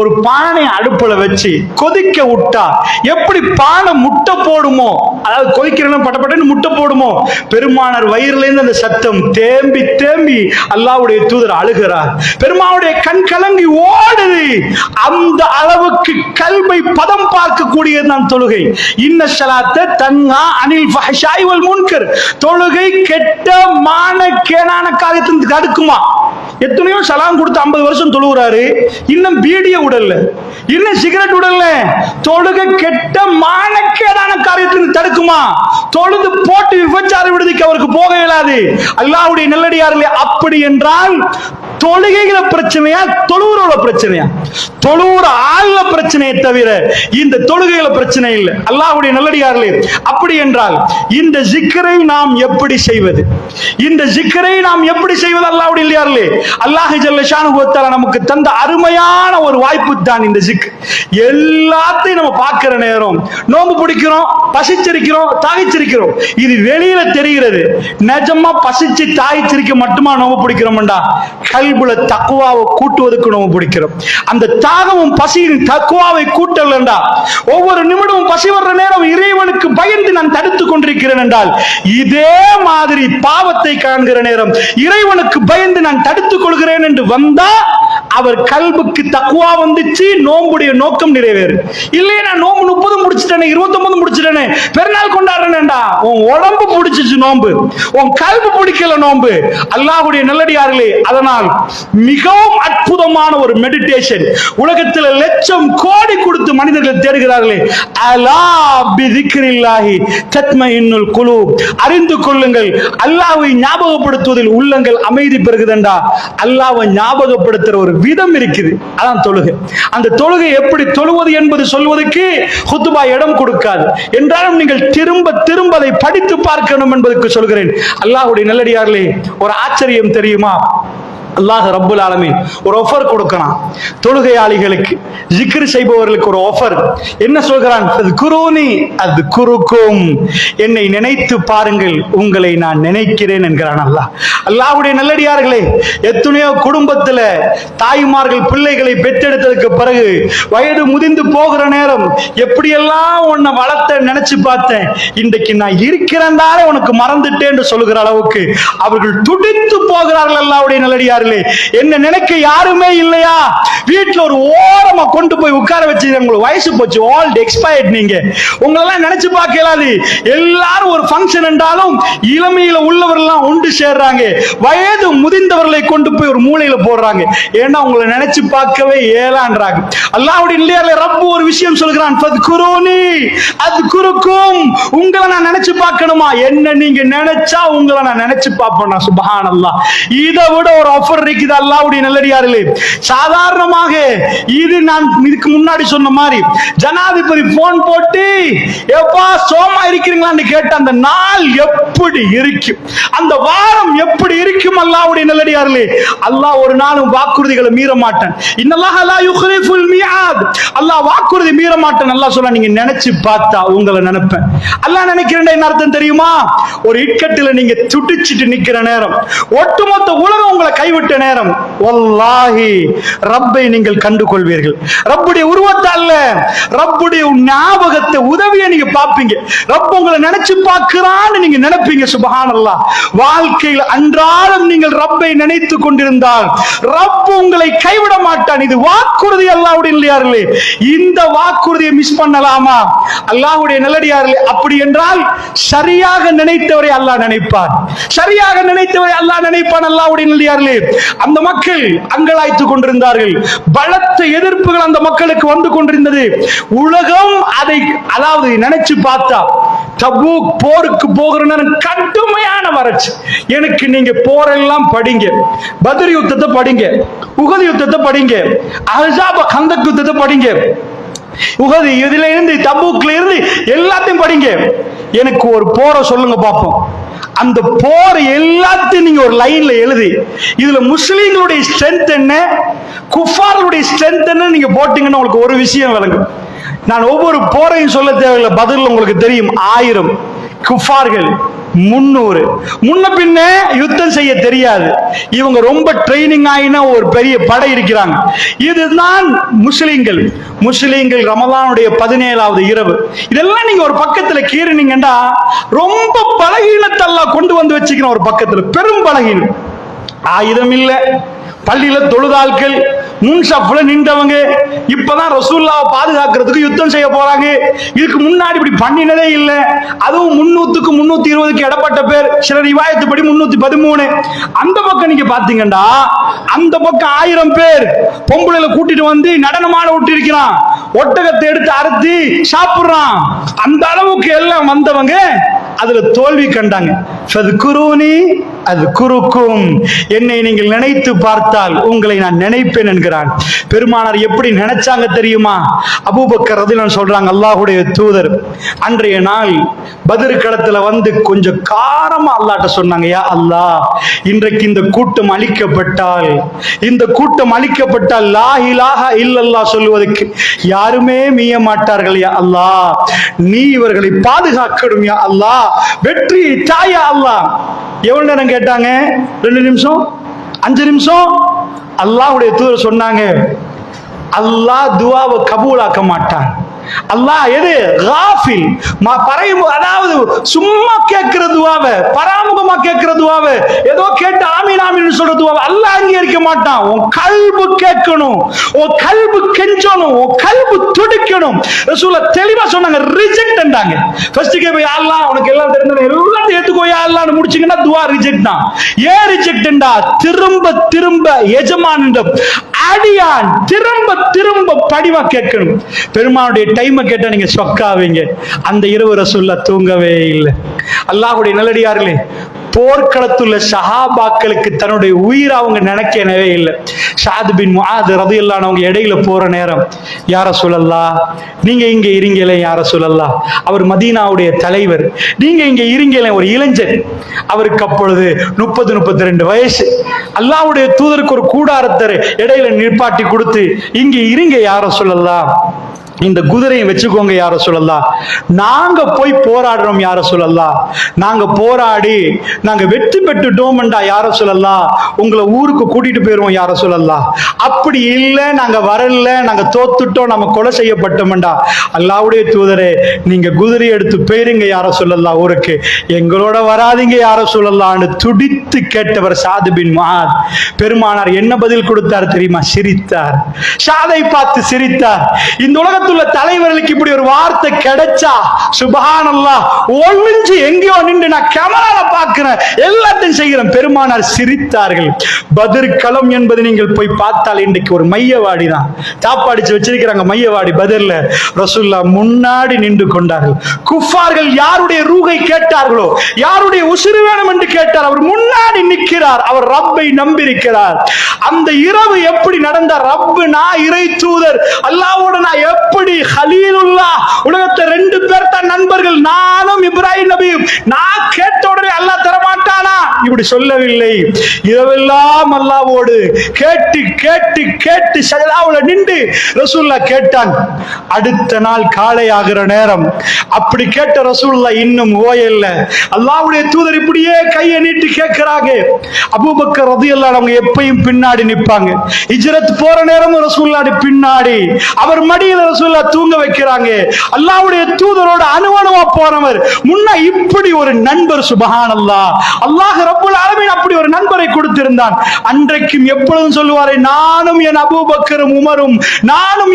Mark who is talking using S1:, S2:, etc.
S1: ஒரு பானை அடுப்புல வச்சு கொதிக்க விட்டா எப்படி பானை முட்டை போடுமோ? அதாவது கொதிக்கிறேன் பட்டப்பட்டன்னு முட்டை போடுமோ? பெருமானார் வயிறுல இருந்து அந்த சத்தம் தேம்பி தேம்பி அல்லாவுடைய தூதர் அழுகிறார். பெருமாவுடைய கண் கலங்கி ஓடுது. அந்த அளவுக்கு கல்வை பதம் பார்க்கக்கூடியது தான் தொழுகை. இன்ன சலாத்த தங்கா அனில் ஃபஹ்ஷாய் முன்கர். தொழுகை கெட்ட மான கேனான காரியத்தின் தடுக்குமா? எத்தனையோ சலாம் கொடுத்து ஐம்பது வருஷம் தொழுகிறாரு இன்னும் பீடிய உடல்ல. இன்னும் சிகரெட் உடல்ல. தொழுக கெட்ட மானக்கேடான காரியத்திற்கு தடுக்குமா? தொழுது போட்டு விபச்சார விடுதிக்கு அவருக்கு போக இயலாது அல்லாவுடைய நல்லடியார்களே அப்படி என்றால் தொழுகைகள பிரச்சனையா? தொழுவுறோட பிரச்சனையா? தொழுவுற ஆள்ல பிரச்சனையை தவிர இந்த தொழுகையில பிரச்சனை இல்லை. அல்லாஹ்வுடைய நல்லடியார்களே அப்படி என்றால் இந்த ஜிக்கரை நாம் எப்படி செய்வது? இந்த ஜிக்கரை நாம் எப்படி செய்வது அல்லாஹுடைய இல்லையார்களே? அல்லாஹ் ஜல்லஷானு வத்தால நமக்கு தந்த அருமையான ஒரு வாய்ப்பு தான் இந்த ஜிக் எல்லாத்தையும் நம்ம பார்க்கிற நேரம். நோம்பு பிடிக்கிறோம் பசிச்சிருக்கிறோம் தாகிச்சிருக்கிறோம். இது வெளியில தெரிகிறது. நிஜமா பசிச்சு தாகிச்சிருக்க மட்டுமா நோம்பு பிடிக்கிறோம்டா? கல்புல தக்குவாவை கூட்டுவதற்கு நம்ம பிடிக்கிறோம். அந்த தாகமும் பசியின் தக்குவாவை கூட்டல் கூட்டலண்டா ஒவ்வொரு நிமிடமும் பசி வர்ற நேரம் இறைவனுக்கு பயந்து நான் தடுத்துக் கொண்டிருக்கிறேன் என்றால் இதே மாதிரி பாவத்தை காண்கிற நேரம் இறைவனுக்கு பயந்து நான் தடுத்துக் கொள்கிறேன் என்று வந்தா அவர் கல்புக்கு தக்குவா வந்துச்சு நோம்புடைய நோக்கம் நிறைவேறு. இல்லையே நான் நோம்பு முப்பது முடிச்சிட்டேனே இருபத்தொன்பது முடிச்சிட்டேனே பெருநாள் கொண்டாடுறேன்டா உன் உடம்பு பிடிச்சிச்சு நோம்பு. உன் கல்பு பிடிக்கல நோம்பு. அல்லாஹுடைய நல்லடியார்களே அதனால் மிகவும் அற்புதமான ஒரு மெடிடேஷன் உலகத்தில் லட்சம் கோடி கொடுத்து மனிதர்கள் தேடுகிறார்களே. அலா பிதிக்ரில்லாஹி தத்மஇன்னுல் குழு அறிந்து கொள்ளுங்கள் அல்லாஹ்வை ஞாபகப்படுத்துவதில் உள்ளங்கள் அமைதி பெறுகுதண்டா? அல்லாஹ்வை ஞாபகப்படுத்துற ஒரு விதம் இருக்குது. அதான் தொழுகை. அந்த தொழுகை எப்படி தொழுவது என்பது சொல்வதற்கு ஹுத்துபா இடம் கொடுக்காது. என்றாலும் நீங்கள் திரும்ப திரும்ப அதை படித்து பார்க்கணும் என்பதற்கு சொல்கிறேன். அல்லாஹ்வுடைய நல்லடியார்களே ஒரு ஆச்சரியம் தெரியுமா? அல்லாஹ் ரப்புல் ஆலமீன் ஒரு ஆஃபர் கொடுக்கிறான் தொழுகையாளிகளுக்கு ஜிக்ரு செய்பவர்களுக்கு ஒரு ஆஃபர் என்ன சொல்கிறான்? அது குருனி அது குருக்கும் என்னை நினைத்து பாருங்கள் உங்களை நான் நினைக்கிறேன் என்கிறான் அல்லாஹ். அல்லாஹுடைய நல்லடியார்களே எத்தனையோ குடும்பத்துல தாய்மார்கள் பிள்ளைகளை பெற்றெடுத்ததுக்கு பிறகு வயது முதிந்து போகிற நேரம் எப்படியெல்லாம் உன்னை வளர்த்த நினைச்சு பார்த்தேன். இன்றைக்கு நான் இருக்கிறேன்டாலே உனக்கு மறந்துட்டேன் என்று சொல்லுகிற அளவுக்கு அவர்கள் துடித்து போகிறார்கள் அல்லாவுடைய நல்லடியார் நல்லடியார்களே என்ன நினைக்க யாருமே இல்லையா? வீட்டுல ஒரு ஓரமா கொண்டு போய் உட்கார வச்சு உங்களுக்கு வயசு போச்சு. ஆல்ட் எக்ஸ்பயர்ட் நீங்க. உங்களெல்லாம் நினைச்சு பார்க்க இயலாது எல்லாரும் ஒரு ஃபங்க்ஷன் என்றாலும் இளமையில உள்ளவர்கள்லாம் ஒன்று சேர்றாங்க. வயது முதிர்ந்தவர்களை கொண்டு போய் ஒரு மூலையில போடுறாங்க. ஏன்னா உங்களை நினைச்சு பார்க்கவே ஏலான்றாங்க அல்லாவுடைய இல்லையா ரப்பு ஒரு விஷயம் சொல்கிறான். அது குருக்கும் உங்களை நான் நினைச்சு பார்க்கணுமா? என்ன நீங்க நினைச்சா உங்களை நான் நினைச்சு பார்ப்பேன்? நான் இதை விட ஒரு ஆஃபர் இருக்குது அல்லாவுடைய நல்லடியார்களே. சாதாரணமாக இது நான் இதுக்கு முன்னாடி சொன்ன மாதிரி ஜனாதிபதி போன் போட்டு எப்பா சோமா இருக்கிறீங்களான்னு கேட்ட அந்த நாள் எப்படி இருக்கும்? அந்த வாரம் எப்படி இருக்கும் அல்லாவுடைய நல்லடியார்களே? அல்லாஹ் ஒரு நாளும் வாக்குறுதிகளை மீற மாட்டேன் இன்னல்லாஹ் லா யுக்லிஃபுல் மியாத். அல்லாஹ் வாக்குறுதி மீற மாட்டேன் அல்லாஹ் சொல்ல நீங்க நினைச்சு பார்த்தா உங்களை நினைப்பேன். அல்லாஹ் நினைக்கிறேன் என்ன அர்த்தம் தெரியுமா? ஒரு இக்கட்டில் நீங்க துடிச்சிட்டு நிக்கிற நேரம். ஒட்டுமொத்த உலகம் உங்களை கைவிட்டு நேரம். ஒல்லாஹி ரப்பை நீங்கள் கண்டு கொள்வீர்கள் ரப்புடைய உருவத்தை அல்ல ரப்புடைய ஞாபகத்தை உதவியை நீங்க பார்ப்பீங்க. ரப்ப உங்களை நினைச்சு பார்க்கிறான்னு நீங்க நினைப்பீங்க சுபஹானல்லா வாழ்க்கையில் அன்றாடம் நீங்கள் ரப்பை நினைத்து கொண்டிருந்தால் ரப் உங்களை கைவிட மாட்டான். இது வாக்குறுதி அல்லாவுடைய இல்லையார்களே இந்த வாக்குறுதியை மிஸ் பண்ணலாமா? அல்லாஹ்வுடைய நல்லடியார்களே அப்படி என்றால் சரியாக நினைத்தவரை அல்லாஹ் நினைப்பார். சரியாக நினைத்தவரை அல்லாஹ் நினைப்பான் அல்லாஹ்வுடைய நல்லடியார்களே அந்த மக்கள் அங்கலாய்த்து கொண்டிருந்தார்கள். பலத்த எதிர்ப்புகள் அந்த மக்களுக்கு வந்து கொண்டிருந்தது. உலகம் அதை அதாவது நினைச்சு பார்த்தா தபூக் போருக்கு போகிற நேரம் கடுமையான வறட்சி. எனக்கு நீங்க போரெல்லாம் படிங்க. பத்ர் யுத்தத்தை படிங்க. உகது யுத்தத்தை படிங்க. அஹ்ஸாப கந்தக் யுத்தத்தை படிங்க. உகது இதுல இருந்து தபூக்ல இருந்து எல்லாத்தையும் படிங்க. எனக்கு ஒரு போரை சொல்லுங்க பார்ப்போம் அந்த போர் எல்லாத்தையும் நீங்க ஒரு லைன்ல எழுதி இதுல முஸ்லீம்களுடைய ஸ்ட்ரென்த் என்ன? குஃபார்களுடைய ஸ்ட்ரென்த் என்ன நீங்க போட்டீங்கன்னா உங்களுக்கு ஒரு விஷயம் விளங்கும். நான் ஒவ்வொரு போரையும் சொல்ல தேவையில்லை பதில் உங்களுக்கு தெரியும். ஆயிரம் குஃபார்கள் முன்னூறு. முன்ன பின்ன யுத்தம் செய்ய தெரியாது. இவங்க ரொம்ப ட்ரைனிங் ஆகினா ஒரு பெரிய படை இருக்கிறாங்க. இதுதான் முஸ்லீம்கள். முஸ்லீம்கள் ரமதானுடைய பதினேழாவது இரவு. இதெல்லாம் நீங்க ஒரு பக்கத்துல கீறினீங்கன்னா ரொம்ப பலகீனத்தை எல்லாம் கொண்டு வந்து வச்சுக்கணும் ஒரு பக்கத்துல பெரும் பலகீனம். ஆயுதம் இல்லை பள்ளியில தொழுதாள்கள் முன் சஃப்ல நின்றவங்க இப்பதான் ரசூல்லாவை பாதுகாக்கிறதுக்கு யுத்தம் செய்ய போறாங்க. இதுக்கு முன்னாடி இப்படி பண்ணினதே இல்லை. அதுவும் முன்னூத்துக்கு முன்னூத்தி இருபதுக்கு இடப்பட்ட பேர் சில ரிவாயத்துப்படி முன்னூத்தி பதிமூணு. அந்த பக்கம் நீங்க பாத்தீங்கன்னா அந்த பக்கம் ஆயிரம் பேர் பொம்பளைல கூட்டிட்டு வந்து நடனமான விட்டு இருக்கிறான் ஒட்டகத்தை எடுத்து அறுத்து சாப்பிடுறான். அந்த அளவுக்கு எல்லாம் வந்தவங்க அதுல தோல்வி கண்டாங்க. அது குறுக்கும். என்னை நீங்கள் நினைத்து பார்த்தால் உங்களை நான் நினைப்பேன் என்கிறான். பெருமானார் எப்படி நினைச்சாங்க தெரியுமா? அபூபக்கர் நான் சொல்றாங்க அல்லாஹுடைய தூதர் அன்றைய நாள் பதிர்களத்துல வந்து கொஞ்சம் காரமா அல்லாட்ட சொன்னாங்க யா அல்லாஹ் இன்றைக்கு இந்த கூட்டம் அழிக்கப்பட்டால் இந்த கூட்டம் அழிக்கப்பட்டால் லா இல்லல்லா இல்லல்லாஹ் சொல்லுவதற்கு யாருமே மீய மாட்டார்கள் யா அல்லாஹ். நீ இவர்களை பாதுகாக்கணும் யா அல்லாஹ். வெற்றி தாயா அல்லாஹ். எவ்வளவு நேரம் கேட்டாங்க. ரெண்டு நிமிஷம். அஞ்சு நிமிஷம். அல்லாஹ்வுடைய தூதர் சொன்னாங்க. அல்லாஹ் துவாவை கபூலாக்க மாட்டான். அல்லாஹ் எது காஃபில். பறையும் அதாவது சும்மா கேட்கறதுவாவ பராமுகமா கேட்கிறதுவாவ ஏதோ கேட்டு ஆமீன் ஆமீன் சொல்றதுவாவ அல்லாஹ் அங்கீகரிக்க மாட்டான். உன் கல்பு கேட்கணும். உன் கல்பு கெஞ்சணும். உன் கல்பு துடிக்கணும். ரசூல தெளிவா சொன்னாங்க ரிஜெக்ட்ன்றாங்க ஃபர்ஸ்ட் கேப்ப அல்லாஹ் உனக்கு எல்லாம் தெரிஞ்சது எல்லாத்தையும் ஏத்துக்கோ. யா அல்லாஹ்னு முடிச்சீங்கன்னா துவா ரிஜெக்ட் தான். ஏன் ரிஜெக்ட்ண்டா திரும்ப திரும்ப எஜமானிடம் அடியான் திரும்ப திரும்ப படிவா கேட்கணும். பெருமானுடைய டைமை கேட்டா நீங்க சொக்காவீங்க அந்த இரவு ரசூல்லா தூங்கவே இல்லை. அல்லாஹ்வுடைய நல்லடியார்களே போர்க்களத்துள்ள சஹாபாக்களுக்கு தன்னுடைய உயிரை அவங்க நினைக்கவே இல்லை. ஷாது பின் அது ரது இல்லான்னு அவங்க இடையில போற நேரம் யார சொல்லலாம் நீங்க இங்க இருங்களே யார சொல்லலாம் அவர் மதீனாவுடைய தலைவர் நீங்க இங்க இருங்களே ஒரு இளைஞர் அவருக்கு அப்பொழுது முப்பது முப்பத்தி ரெண்டு வயசு. அல்லாஹ்வுடைய தூதருக்கு ஒரு கூடாரத்தர் இடையில நிற்பாட்டி கொடுத்து இங்க இருங்க யார சொல்லலாம் இந்த குதிரையை வச்சுக்கோங்க யார சொல்லலாம் நாங்க போய் போராடுறோம் யார சொல்லலாம் நாங்க போராடி நாங்க வெற்றி பெற்றுட்டோம்டா யார சொல்லலாம் உங்களை ஊருக்கு கூட்டிட்டு போயிருவோம் யார சொல்லலாம் அப்படி இல்லை நாங்க வரல நாங்க தோத்துட்டோம் நம்ம கொலை செய்யப்பட்டோம்டா. அல்லாவுடைய தூதரே நீங்க குதிரை எடுத்து போயிருங்க யார சொல்லலாம் ஊருக்கு. எங்களோட வராதீங்க யார சொல்லலாம்னு துடித்து கேட்டவர் சாது பின் பெருமானார் என்ன பதில் கொடுத்தார் தெரியுமா? சிரித்தார். சாதை பார்த்து சிரித்தார். இந்த உலகத்துள்ள தலைவர்களுக்கு இப்படி ஒரு வார்த்தை கிடைச்சா சுபஹானல்லா ஒழிஞ்சு எங்கேயோ நின்று நான் கேமரால பாக்குறேன் எல்லாத்தையும் செய்கிறேன். பெருமானார் சிரித்தார்கள். பதிர் களம் என்பது நீங்கள் போய் பார்த்தால் இன்றைக்கு ஒரு மையவாடி தான் சாப்பாடிச்சு வச்சிருக்கிறாங்க மையவாடி பதிர்ல ரசுல்லா முன்னாடி நின்று கொண்டார்கள். குஃபார்கள் யாருடைய ரூகை கேட்டார்களோ யாருடைய உசிறு வேணும் என்று கேட்டார் அவர் முன்னாடி நிற்கிறார் அவர் ரப்பை நம்பியிருக்கிறார். அந்த இரவு எப்படி நடந்த? ரப்பு நான் இறை தூதர் அல்லாவோட நான் எப்படி? ஹலீலுல்லா உலகத்தை ரெண்டு பேர் தான் நண்பர்கள் நானும் இப்ராஹிம் நபியும். நான் கேட்ட உடனே அல்லாஹ் தரமாட்டேன். இப்படி சொல்லவில்லை. இரவெல்லாம் அல்லாவோடு கேட்டு கேட்டு கேட்டு சஜதாவுல நின்று ரசூல்லா கேட்டான். அடுத்த நாள் காலை ஆகிற நேரம். அப்படி கேட்ட ரசூல்லா இன்னும் ஓயல்ல. அல்லாவுடைய தூதர் இப்படியே கையை நீட்டி கேட்கிறாங்க. அபூபக்கர் ரதியல்லாஹு அவங்க எப்பயும் பின்னாடி நிற்பாங்க. இஜரத் போற நேரமும் ரசூல்லாடி பின்னாடி. அவர் மடியில் ரசூல்லா தூங்க வைக்கிறாங்க. அல்லாவுடைய தூதரோட அணுவணுவா போனவர். முன்ன இப்படி ஒரு நண்பர் சுபஹானல்லாஹ். அல்லாஹ் ரப்புல் ஆலமீன் அப்படி ஒரு நண்பரை கொடுத்திருந்தான். அன்றைக்கும் எப்பொழுதும் சொல்லுவாரே நானும் என் அபூபக்கரும் உமரும் நானும்